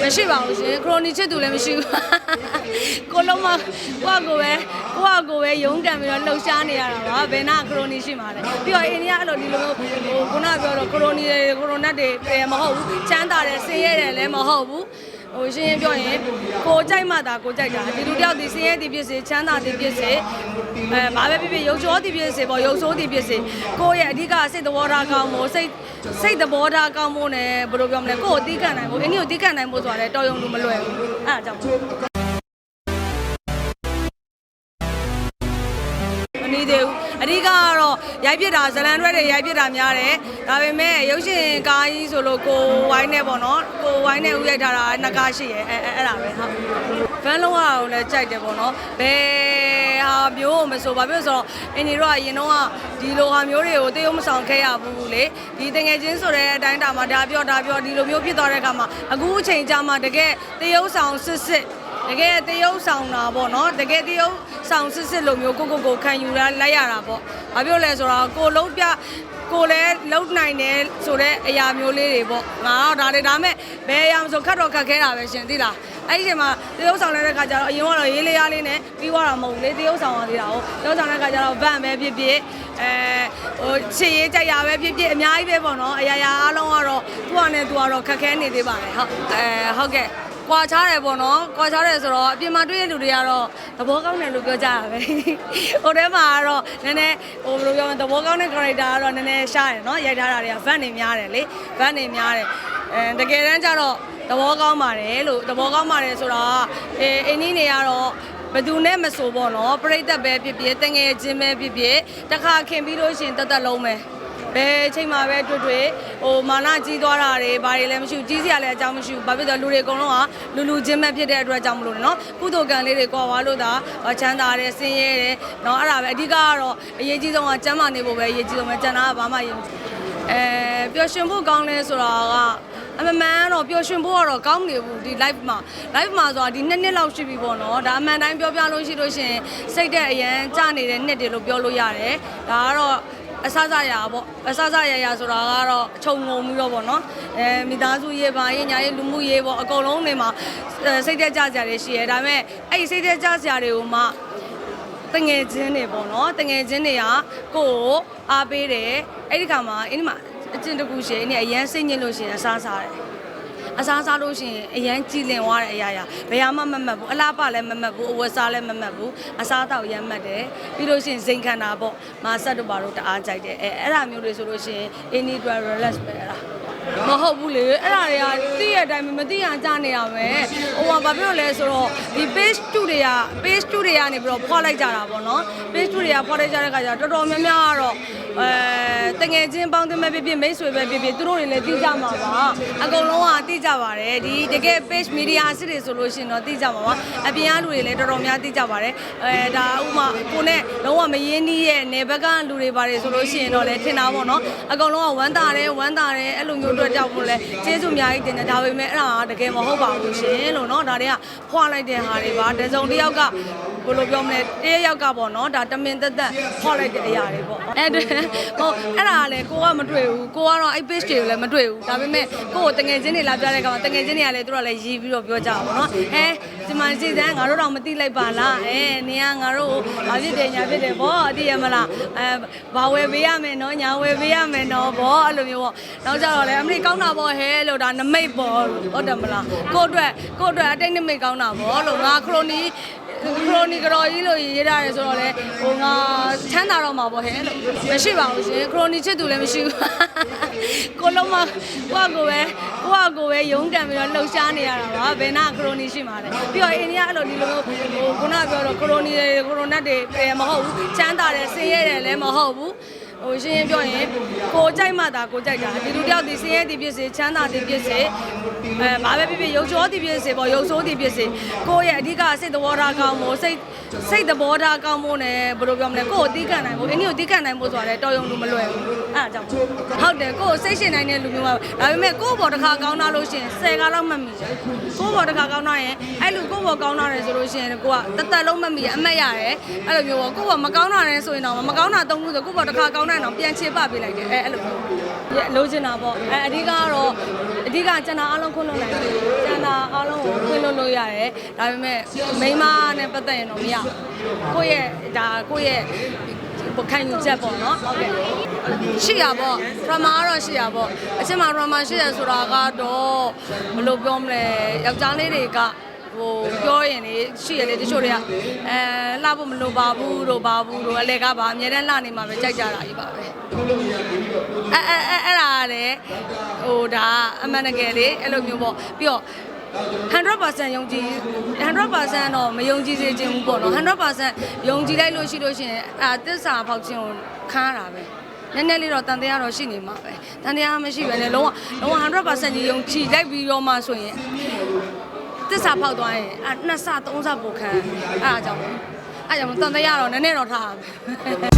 မရှိပါဘူးရှင်ခရိုနီချစ်သူလည်းမရှိဘူးကိုလုံးမကိုကကိုပဲကိုကကိုပဲရုံးကန်ပြီးတော့လှုပ်ရှားနေရတာပါဘယ်နာခရိုနီရှိမှာလဲပြီးတော့အိန္ဒိယအဲ့လိုဒီလိုဟိုခုနပြောတော့ခရိုနီတွေခရိုနတ်တွေပဲမဟုတ်ဘူးချမ်းသာတယ်ဆင်းရဲတယ်လည်းမဟုတ်ဘူး ဟိုရှင်းရှင်းပြောရင်ကိုကြိုက်မှသာကိုကြိုက်တာဒီလူတယောက်ဒီဆင်းရဲဒီဖြစ်စေချမ်းသာဒီဖြစ်စေအဲဘာပဲဖြစ်ဖြစ်ရုပ်ချောဒီဖြစ်စေပေါ့ရုပ်ဆိုးဒီဖြစ်စေကိုယ့်ရဲ့အဓိကစိတ်သဘောထားကောင်းဖို့စိတ်စိတ်သဘောထားကောင်းဖို့ ਨੇ ဘယ်လိုပြောမလဲကိုယ့်ကိုတီးခံနိုင်ဖို့အင်းကြီးကိုတီးခံနိုင်ဖို့ဆိုတာလည်းတော်ရုံလူမလွယ်ဘူးအဲ့ဒါကြောင့် မနေသေးဘူးအဓိကကတော့ရိုက်ပြစ်တာဇလန်ရွက်တွေရိုက်ပြစ်တာများတယ်ဒါပေမဲ့ရုပ်ရှင်ကားကြီးဆိုလို့ကိုဝိုင်းနဲ့ပေါ့နော်ကိုဝိုင်းနဲ့ဦးရိုက်ထားတာနှစ်ကားရှိရဲ့အဲအဲအဲ့ဒါပဲဟုတ်ဖန်လုံးအောင်လည်းကြိုက်တယ်ပေါ့နော်ဘယ်ဟာမျိုးမဆိုဘာဖြစ်လို့ဆိုတော့အင်းဒီတော့အရင်တော့ဒီလိုဟာမျိုးတွေကိုတေးုံမဆောင်ခဲ့ရဘူးလေဒီတငယ်ချင်းဆိုတဲ့အတိုင်းတာမှာဒါပြောဒါပြောဒီလိုမျိုးဖြစ်သွားတဲ့အခါမှာအခုအချိန်ကြာမှတကယ်တေးုံဆောင်စစ်စစ် တကယ်တရုပ်ဆောင်တာပေါ့နော်တကယ်တရုပ်ဆောင်စစ်စစ်လိုမျိုးကိုကိုကိုခံယူလိုက်ရတာပေါ့ဘာပြောလဲဆိုတော့ကိုလုံးပြကိုလည်းလုံနိုင်တယ်ဆိုတဲ့အရာမျိုးလေးတွေပေါ့ငါတော့ဒါလေးဒါမဲ့ဘယ်အရာမဆိုခတ်တော့ခတ်ခဲတာပဲရှင်သိလားအဲ့ဒီချိန်မှာတရုပ်ဆောင်တဲ့ခါကျတော့အရင်ကတော့ရေးလေးရားလေးနဲ့ပြီးသွားတာမဟုတ်ဘူးလေတရုပ်ဆောင်ရသေးတာဟုတ်တရုပ်ဆောင်တဲ့ခါကျတော့ဗန့်ပဲဖြစ်ဖြစ်အဲဟိုချစ်ရေးကြိုက်ရပဲဖြစ်ဖြစ်အများကြီးပဲပေါ့နော်အရာရာအားလုံးကတော့သူ့ဟာနဲ့သူကတော့ခက်ခဲနေသေးပါတယ်ဟုတ်အဲဟုတ်ကဲ့ ကွာချားတယ်ပေါ့နော်ကွာချားတယ်ဆိုတော့အပြင်မှာတွေ့တဲ့လူတွေကတော့သဘောကောင်းတယ်လို့ပြောကြတာပဲဟိုထဲမှာကတော့နည်းနည်းဟိုဘယ်လိုပြောမလဲသဘောကောင်းတဲ့ character ကတော့နည်းနည်းရှားတယ်နော်ရိုက်ထားတာတွေက van တွေများတယ်လေ van တွေများတယ်အဲတကယ်တမ်းကျတော့သဘောကောင်းပါတယ်လို့သဘောကောင်းပါတယ်ဆိုတော့အဲအင်းကြီးနေကတော့ဘယ်သူနဲ့မဆိုပေါ့နော်ပြိသက်ပဲဖြစ်ဖြစ်တငယ်ချင်းပဲဖြစ်ဖြစ်တစ်ခါခင်ပြီးလို့ရှရင်တသက်လုံးပဲ ဘယ်အချိန်မှာပဲတွေ့တွေ့ဟိုမာနကြီးသွားတာတွေဘာတွေလည်းမရှိဘူးကြီးစရာလည်းအကြောင်းမရှိဘူးဘာဖြစ်လို့လူတွေအကုန်လုံးကလူလူချင်းပဲဖြစ်တဲ့အတွက်ကြောင့်မလို့နော်ကုသိုလ်ကံလေးတွေကွာသွားလို့ဒါချမ်းသာတယ်ဆင်းရဲတယ်နော်အဲ့ဒါပဲအဓိကကတော့အရေးကြီးဆုံးကကျမ်းမာနေဖို့ပဲအရေးကြီးဆုံးပဲကျန်တာကဘာမှရေးအဲပျော်ရွှင်ဖို့ကောင်းလဲဆိုတာကအမမှန်တော့ပျော်ရွှင်ဖို့ကတော့ကောင်းနေဘူးဒီ live မှာ live မှာဆိုတာဒီနှစ်နှစ်လောက်ရှိပြီပေါ့နော်ဒါအမှန်တိုင်းပြောပြလို့ရှိလို့ရှိရင်စိတ်တဲ့အရန်ကြနေတဲ့နှစ်တွေလို့ပြောလို့ရတယ်ဒါကတော့ အဆဆရာပေါ့အဆဆရရဆိုတာကတော့ခြုံငုံပြီးတော့ပေါ့နော်အဲမိသားစုရေးပါရေးညာရေးလူမှုရေးပေါ့အကုန်လုံးနေမှာအဲစိတ်သက်ကြစရာတွေရှိရဲဒါပေမဲ့အဲ့ဒီစိတ်သက်ကြစရာတွေကိုမှတငယ်ချင်းတွေပေါ့နော်တငယ်ချင်းတွေကကိုယ့်ကိုအားပေးတယ်အဲ့ဒီခါမှာအင်းဒီမှာအကျင့်တစ်ခုရှိရင်အရင်စိတ်ညစ်လို့ရှိရင်အစားစားတယ် အစားစားလို့ရှိရင်အရန်ကြည်လင်သွားတဲ့အရာရာဘယ်ဟာမှမမှတ်ဘူးအလားပါလည်းမမှတ်ဘူးအဝတ်စားလည်းမမှတ်ဘူးအစားတော့ရမ်းမှတ်တယ်ပြီးလို့ရှိရင်ဇိမ်ခန္ဓာပေါ့မာဆက်တို့ဘာတို့တအားကြိုက်တယ်အဲအဲ့ဒါမျိုးတွေဆိုလို့ရှိရင် any dry relax ပဲအဲ့ဒါမဟုတ်ဘူးလေအဲ့ဒါတွေကသိရတဲ့အတိုင်းမသိရကြနေရမယ်ဟိုကဘာဖြစ်လို့လဲဆိုတော့ဒီ page 2တွေက page 2တွေကနေပြီးတော့ဖွာလိုက်ကြတာပေါ့နော် page 2တွေကဖွာလိုက်ကြတဲ့ခါကျတော့တော်တော်များများကတော့အဲ တငယ်ချင်းပေါင်းသင်းပဲဖြစ်ဖြစ်မိတ်ဆွေပဲဖြစ်ဖြစ်သူတို့တွေလည်းသိကြမှာပါအကုန်လုံးကသိကြပါတယ်ဒီတကယ် page media အစ်တွေဆိုလို့ရှိရင်တော့သိကြမှာပါအပြင်ကလူတွေလည်းတော်တော်များသိကြပါတယ်အဲဒါဥမာကိုနဲ့လုံးဝမရင်းနှီးရဲ့နေဘက်ကလူတွေပါတယ်ဆိုလို့ရှိရင်တော့လည်းထင်တာပေါ့နော်အကုန်လုံးကဝမ်းသာတယ်ဝမ်းသာတယ်အဲ့လိုမျိုးအတွက်ကြောင့်မို့လဲကျေးဇူးအများကြီးတင်တယ်ဒါပေမဲ့အဲ့ဒါကတကယ်မဟုတ်ပါဘူးရှင်လို့နော်ဒါတွေကဖွာလိုက်တဲ့ဟာတွေပါတစုံတစ်ယောက်ကဘယ်လိုပြောမလဲတရက်ယောက်ကပေါ့နော်ဒါတမင်သက်သက်ဖွာလိုက်တဲ့အရာတွေပေါ့အဲ့ဒါဟုတ်အဲ့ဒါကလည်းကိုကမတွေ့ဘူးကိုကတော့အဲ့ page တွေကိုလည်းမတွေ့ဘူးဒါပေမဲ့ကိုကိုတငယ်ချင်းတွေလာပြတဲ့ကောင်တငယ်ချင်းတွေကလည်းသူတို့ကလည်းရီးပြီးတော့ပြောကြပါဘောနော်အဲဒီမှာစီစမ်းငါတို့တော့မသိလိုက်ပါလားအဲနေကငါတို့ဘာဖြစ်တယ်ညာဖြစ်တယ်ဗောအသိရမလားအဲဘာဝယ်ပေးရမယ်နော်ညာဝယ်ပေးရမယ်နော်ဗောအဲ့လိုမျိုးပေါ့နောက်ကြတော့လည်းအမလေးကောင်းတာဗောဟဲလို့ဒါနမိတ်ဗောဟုတ်တယ်မလားကိုအတွက်ကိုအတွက်အတိတ်နမိတ်ကောင်းတာဗောလို့ငါခရိုနီ ခရိုနီကတော်ကြီးလို့ရေးထားတယ်ဆိုတော့လေဟိုငါချမ်းသာတော့မှာပေါ့ဟဲ့လို့မရှိပါဘူးရှင်ခရိုနီချစ်သူလည်းမရှိဘူးကိုလုံးမကိုကကိုပဲကိုကကိုပဲရုံးကန်ပြီးတော့လှုပ်ရှားနေရတာပါဘယ်နာခရိုနီရှိမှာလဲပြီးတော့အိန္ဒိယအဲ့လိုဒီလိုဟိုခုနပြောတော့ခရိုနီတွေခရိုနတ်တွေပဲမဟုတ်ဘူးချမ်းသာတယ်ဆင်းရဲတယ်လည်းမဟုတ်ဘူး ဟိုရှင်းရှင်းပြောရင်ကိုကြိုက်မှသာကိုကြိုက်တာဒီလူတယောက်ဒီဆင်းရဲဒီဖြစ်စေချမ်းသာဒီဖြစ်စေအဲဘာပဲဖြစ်ဖြစ်ရုပ်ချောဒီဖြစ်စေပေါ့ရုပ်ဆိုးဒီဖြစ်စေကိုယ့်ရဲ့အဓိကစိတ်သဘောထားကောင်းဖို့စိတ် စိတ်သဘောထားကောင်းဖို့ ਨੇ ဘယ်လိုပြောမလဲကိုယ့်ကိုတီးခံနိုင်ဖို့အင်းကြီးကိုတီးခံနိုင်ဖို့ဆိုတာလည်းတော်ရုံလူမလွယ်ဘူးအဲ့ဒါကြောင့်ဟုတ်တယ်ကိုယ့်ကိုစိတ်ရှင်နိုင်တဲ့လူမျိုးပါဒါပေမဲ့ကိုယ့်ဘော်တစ်ခါကောင်းတာလို့ရှိရင်10ခါလောက်မှတ်မိတယ်ကိုယ့်ဘော်တစ်ခါကောင်းတာရင်အဲ့လူကိုယ့်ဘော်ကောင်းတာတယ်ဆိုလို့ရှိရင်ကိုကတသက်လုံးမှတ်မိအမှတ်ရတယ်အဲ့လိုမျိုးပေါ့ကိုယ့်ဘော်မကောင်းတာတယ်ဆိုရင်တော့မကောင်းတာသုံးခုဆိုကိုယ့်ဘော်တစ်ခါကောင်းတာရင်တော့ပြန်ချေပပေးလိုက်တယ်အဲ့အဲ့လိုမျိုးလိုချင်တာပေါ့အဲအဓိကကတော့အဓိကကျန်တာအလုံးခွန်းလုံးနိုင်တယ်ကျန်တာ လုပ်လို့ရတယ်ဒါပေမဲ့မိန်းမနဲ့ပတ်သက်ရင်တော့မရဘူးကိုယ့်ရဲ့ဒါကိုယ့်ရဲ့ပခိုင်ယူချက်ပေါ့နော်ဟုတ်ကဲ့ရှိရပေါ့ဒရမာကတော့ရှိရပေါ့အချင်းမှာဒရမာရှိရဆိုတာကတော့ဘယ်လိုပြောမလဲယောက်ျားလေးတွေကဟိုပြောရင်လေရှိရလေတချို့တွေကအဲလှဖို့မလိုပါဘူးတို့ပါဘူးတို့အလဲကပါအများတန်းလှနေမှာပဲကြိုက်ကြတာကြီးပါပဲအဲအဲအဲအဲ့ဒါကလေဟိုဒါအမှန်တကယ်လေအဲ့လိုမျိုးပေါ့ပြီးတော့ 100%ယုံကြည်100%တော့မယုံကြည်စေချင်ဘူးပေါ့နော်100%ယုံကြည်လိုက်လို့ရှိလို့ရှိရင်အဲတစ္ဆာဖောက်ခြင်းကိုခါရတာပဲနည်းနည်းလေးတော့တန်တရားတော့ရှိနေမှာပဲတန်တရားမရှိပဲねလုံးဝလုံးဝ100%ကြီးယုံကြည်လိုက်ပြီးတော့မှဆိုရင်တစ္ဆာဖောက်သွားရင်အဲနှစ်ဆသုံးဆပိုခံအဲအားကြောင့်ပဲအဲကြောင့်တန်တရားတော့နည်းနည်းတော့ထားရမယ်